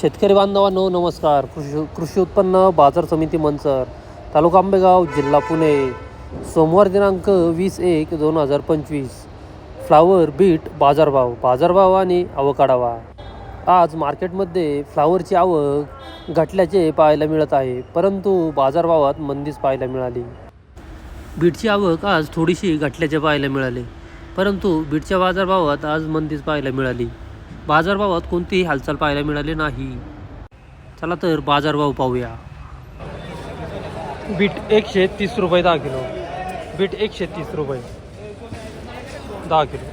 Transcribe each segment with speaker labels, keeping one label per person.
Speaker 1: शेतकरी बांधवांनो नमस्कार. कृषी कृषी उत्पन्न बाजार समिती मंचर तालुका आंबेगाव जिल्हा पुणे. सोमवार दिनांक वीस एक दोन हजार पंचवीस. फ्लावर बीट बाजारभाव बाजारभाव आणि आवकाडावा आज मार्केटमध्ये फ्लावरची आवक घटल्याचे पाहायला मिळत आहे परंतु बाजारभावात मंदीच पाहायला मिळाली. बीटची आवक आज थोडीशी घटल्याचे पाहायला मिळाले परंतु बीटच्या बाजारभावात आज मंदीच पाहायला मिळाली. बाजारभावात कोणतीही हालचाल पाहायला मिळाली नाही. चला तर बाजारभाव पाहूया. बीट एकशे तीस रुपये दहा किलो. बीट एकशे तीस रुपये. दहा किलो.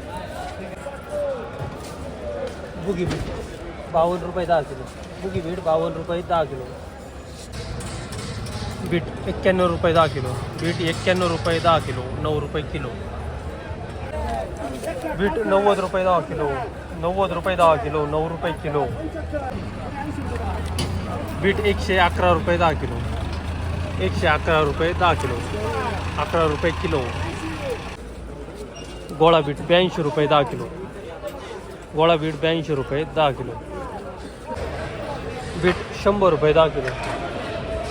Speaker 1: बुगी बीट बावन्न रुपये दहा किलो. बुगी बीट बावन्न रुपये दहा किलो. बीट एक्क्याण्णव रुपये दहा किलो. बीट एक्क्याण्णव रुपये दहा किलो. नऊ रुपये किलो. बीट नव्वद रुपये दहा किलो. नव्वद रुपये दहा किलो नऊ रुपये किलो. बीट एकशे अकरा रुपये दहा किलो. एकशे अकरा रुपये दहा किलो. अकरा रुपये किलो. गोळा बीट ब्याऐंशी रुपये दहा किलो. गोळा बीट ब्याऐंशी रुपये दहा किलो. बीट शंभर रुपये दहा किलो.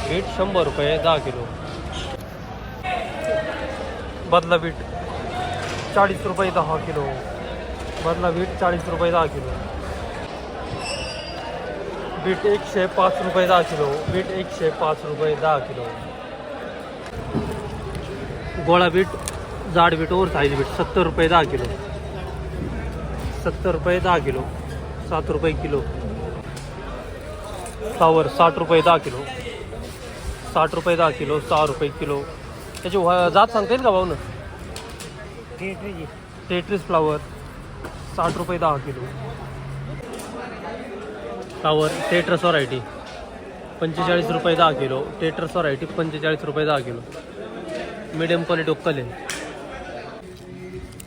Speaker 1: बीट शंभर रुपये दहा किलो. बदला बीट चाळीस रुपये दहा किलो. बदला बीट चाळीस रुपये दहा किलो. बीट एकशे पाच रुपये दहा किलो. बीट एकशे पाच रुपये दहा किलो. गोळा बीट जाड बीट ओर साईज बीट सत्तर रुपये दहा किलो. सत्तर रुपये दहा किलो. सात रुपये किलो. फ्लावर साठ रुपये दहा किलो. साठ रुपये दहा किलो सहा रुपये किलो. त्याची जात सांगता येईल का भाऊ ना टेट्रिस फ्लावर साठ रुपये दहा किलो. फ्लावर टेट्रस व्हरायटी पंचेचाळीस रुपये दहा किलो. टेट्रस व्हरायटी पंचेचाळीस रुपये दहा किलो. मिडियम क्वालिटी उक्कल आहे.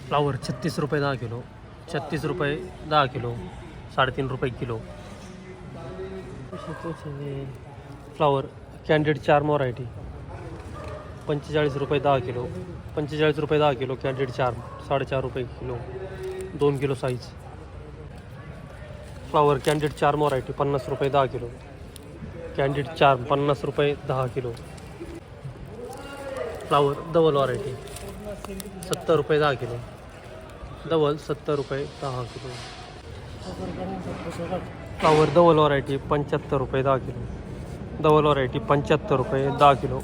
Speaker 1: फ्लावर छत्तीस रुपये दहा किलो. छत्तीस रुपये दहा किलो. साडेतीन रुपये किलो. फ्लावर कॅन्डेड चार्म व्हरायटी पंचेचाळीस रुपये दहा किलो. पंचेचाळीस रुपये दहा किलो कॅन्डेट चार्म साडेचार रुपये किलो. दोन kilo size. Flower candid charm variety पन्नास रुपये दहा किलो. कॅन्डेट चार्म पन्नास रुपये दहा किलो. फ्लावर डबल व्हरायटी सत्तर रुपये दहा किलो. डबल सत्तर रुपये दहा किलो. फ्लावर डबल व्हरायटी पंच्याहत्तर रुपये दहा किलो. डबल व्हरायटी पंच्याहत्तर रुपये दहा किलो.